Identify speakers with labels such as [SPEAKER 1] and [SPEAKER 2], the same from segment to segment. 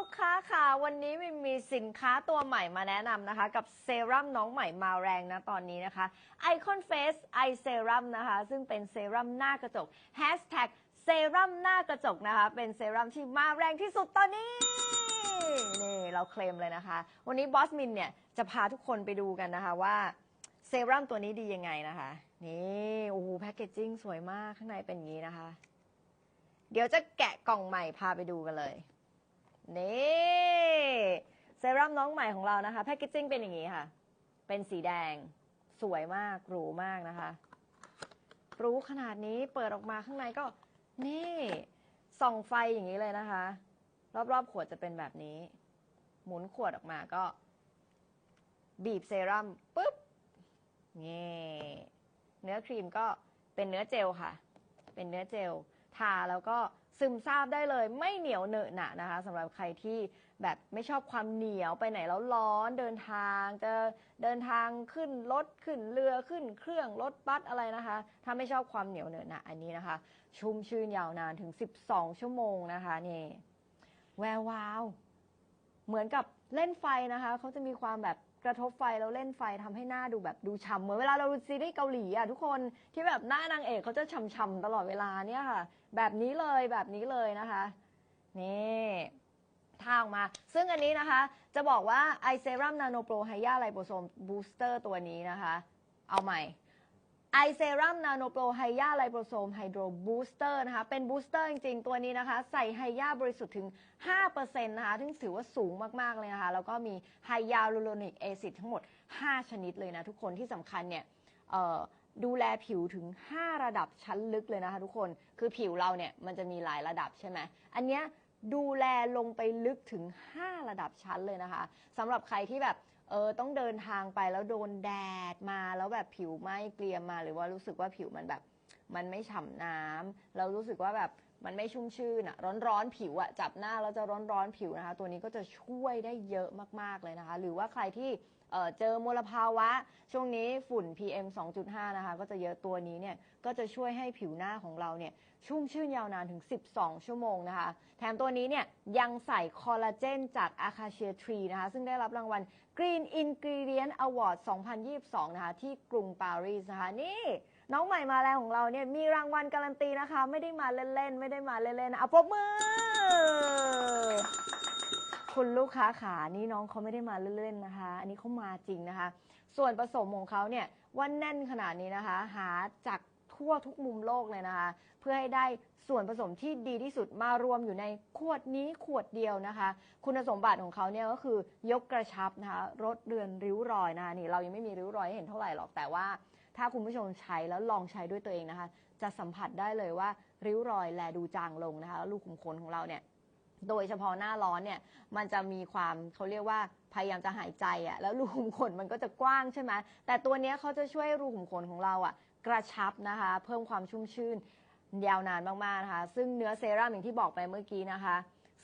[SPEAKER 1] ลูกค้าค่ะ วันนี้มีมีสินค้าตัวใหม่มาแนะนำนะคะ กับเซรั่มน้องใหม่มาแรงนะตอนนี้นะคะ Icon Face Eye Serum นะคะ ซึ่งเป็นเซรั่มหน้ากระจก Hashtag เซรั่มหน้ากระจกนะคะ เป็นเซรั่มที่มาแรงที่สุดตอนนี้นี่เราเคลมเลยนะคะ วันนี้บอสมินเนี่ยจะพาทุกคนไปดูกันนะคะว่าเซรั่มตัวนี้ดียังไงนะคะ นี่โอ้โหแพคเกจจิ้งสวยมากข้างในเป็นอย่างนี้นะคะ เดี๋ยวจะแกะกล่องใหม่พาไปดูกันเลย นี่เซรั่มน้องใหม่ของเรานะคะแพคเกจจิ้งเป็นอย่างนี้ค่ะ เป็นสีแดงสวยมากหรูมากนะคะหรูขนาดนี้เปิดออกมาข้างในก็นี่ส่องไฟอย่างนี้เลยนะคะ รอบๆขวดจะเป็นแบบนี้ หมุนขวดออกมาก็ บีบเซรั่มปุ๊บนี่เนื้อครีมก็เป็นเนื้อเจลค่ะ เป็นเนื้อเจล ทาแล้วก็ ซึมซาบได้เลย ไม่เหนียวเหนอะหนะนะคะสำหรับใครที่แบบไม่ชอบความเหนียวไปไหนแล้วร้อนเดินทางจะเดินทางขึ้นรถขึ้นเรือขึ้นเครื่องรถบัสอะไรนะคะ ถ้าไม่ชอบความเหนียวเหนอะหนะอันนี้นะคะ ชุ่มชื่นยาวนานถึง 12 ชั่วโมงนะคะนี่แวววาว เหมือนกับเล่นไฟนะคะเขาจะมีความแบบ กระทบไฟแล้วเล่นไฟทำให้หน้าดูแบบดูฉ่ำเหมือนเวลาเราดูซีรีส์เกาหลีอะทุกคนที่แบบหน้านางเอกเขาจะฉ่ำๆตลอดเวลาเนี่ยค่ะ แบบนี้เลยแบบนี้เลยนะคะนี่ทาออกมา ซึ่งอันนี้นะคะ จะบอกว่าไอเซรั่มนาโนโปรไฮยาไลโปโซมบูสเตอร์ตัวนี้นะคะ เอาใหม่ ไอเซรั่มนาโนโปรไฮยาไลโปโซมไฮโดรบูสเตอร์นะคะ เป็นบูสเตอร์จริง ๆ ตัวนี้นะคะ ใส่ไฮยาบริสุทธิ์ถึง 5%นะคะซึ่งถือว่าสูงมาก ๆ เลยนะคะ แล้วก็มีไฮยาลูโรนิกแอซิดทั้งหมด 5 ชนิดเลยนะ ทุกคนที่สำคัญเนี่ยดูแลผิวถึง 5 ระดับชั้นลึกเลยนะคะทุกคนคือผิวเราเนี่ยมันจะมีหลายระดับใช่ไหมอันเนี้ยดูแลลงไปลึกถึง 5 ระดับชั้นเลยนะคะสำหรับใครที่แบบ เออต้องเดินทางไปแล้วโดนแดดมาแล้วแบบผิวไหม้เกรียมมา หรือว่ารู้สึกว่าผิวมันแบบ มันไม่ฉ่ำน้ำเรารู้สึกว่าแบบ มันไม่ชุ่มชื่นอะร้อนๆผิวอะจับหน้าแล้วจะร้อนๆผิวนะคะ ตัวนี้ก็จะช่วยได้เยอะมากๆเลยนะคะ หรือว่าใครที่เเจอมลภาวะ ช่วงนี้ฝุ่น PM 2.5 นะคะ ก็จะเยอะตัวนี้เนี่ย ก็จะช่วยให้ผิวหน้าของเราเนี่ย ชุ่มชื่นยาวนานถึง 12 ชั่วโมงนะคะ แถมตัวนี้เนี่ย ยังใส่คอลลาเจนจาก Acacia Tree นะคะ ซึ่งได้รับรางวัล Green Ingredient Award 2022 นะคะ ที่กรุงปารีสนะคะ นี่ น้องใหม่มาแล้วของเราเนี่ยมีรางวัลการันตีนะคะ ไม่ได้มาเล่นๆไม่ได้มาเล่นๆนะอะปรบมือ คุณลูกค้าขานี่น้องเขาไม่ได้มาเล่นๆนะคะ อันนี้เขามาจริงนะคะ ส่วนผสมของเขาเนี่ยว่าแน่นขนาดนี้นะคะ หาจากทั่วทุกมุมโลกเลยนะคะ เพื่อให้ได้ส่วนผสมที่ดีที่สุดมารวมอยู่ในขวดนี้ขวดเดียวนะคะ คุณสมบัติของเขาเนี่ยก็คือยกกระชับนะคะลดเรือนริ้วรอยนะคะนี่เรายังไม่มีริ้วรอยให้เห็นเท่าไหร่หรอกแต่ว่า ถ้าคุณผู้ชมใช้แล้วลองใช้ด้วยตัวเองนะคะ จะสัมผัสได้เลยว่าริ้วรอยแลดูจางลงนะคะแล้วรูขุมขนของเราเนี่ยโดยเฉพาะหน้าร้อนเนี่ยมันจะมีความเขาเรียกว่าพยายามจะหายใจอะ่ะแล้วรูขุมขนมันก็จะกว้างใช่ไหมแต่ตัวนี้เขาจะช่วยรูขุมขนของเราอะ่ะกระชับนะคะ เพิ่มความชุ่มชื่นยาวนานมากๆนะคะ ซึ่งเนื้อเซรั่มอย่างที่บอกไปเมื่อกี้นะคะ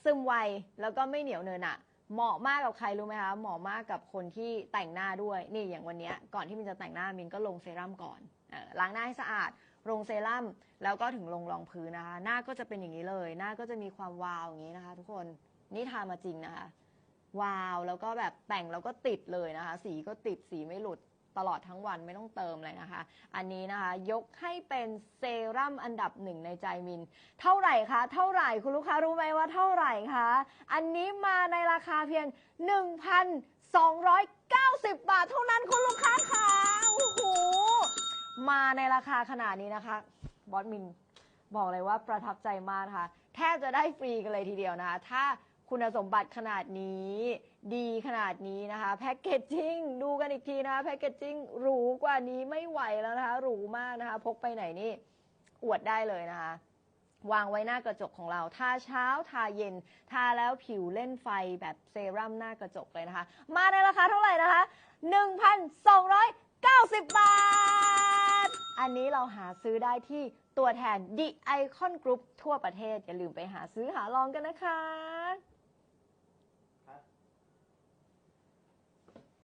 [SPEAKER 1] ซึมไวแล้วก็ไม่เหนียวเนินอะ เหมาะมากกับใครรู้ไหมคะเหมาะมากกับคนที่แต่งหน้าด้วยนี่อย่างวันนี้ก่อนที่มินจะแต่งหน้ามินก็ลงเซรั่มก่อนล้างหน้าให้สะอาดลงเซรั่มแล้วก็ถึงลงรองพื้นนะคะ หน้าก็จะเป็นอย่างนี้เลย หน้าก็จะมีความวาวอย่างนี้นะคะ ทุกคนนี่ทามาจริงนะคะ วาวแล้วก็แบบแต่งแล้วก็ติดเลยนะคะ สีก็ติดสีไม่หลุด ตลอดทั้งวันไม่ต้องเติมเลยนะคะ อันนี้นะคะยกให้เป็นเซรั่มอันดับหนึ่งในใจมิน เท่าไหร่คะ เท่าไหร่คุณลูกค้ารู้ไหมว่าเท่าไหร่คะ อันนี้มาในราคาเพียง 1,290 บาทเท่านั้นคุณลูกค้าค่ะโอ้โหมาในราคาขนาดนี้นะคะบอสมินบอกเลยว่าประทับใจมากนะคะแทบจะได้ฟรีกันเลยทีเดียวนะคะถ้า คุณสมบัติขนาดนี้ ดีขนาดนี้นะคะแพ็กเกจจิ้งดูกันอีกทีนะคะแพ็กเกจจิ้งหรูกว่านี้ไม่ไหวแล้วนะคะหรูมากนะคะพกไปไหนนี่อวดได้เลยนะคะ วางไว้หน้ากระจกของเราทาเช้าทาเย็น ทาแล้วผิวเล่นไฟแบบเซรั่มหน้ากระจกเลยนะคะ มาในราคาเท่าไหร่นะคะ 1,290 บาท อันนี้เราหาซื้อได้ที่ตัวแทน The Icon Group ทั่วประเทศ อย่าลืมไปหาซื้อหาลองกันนะคะ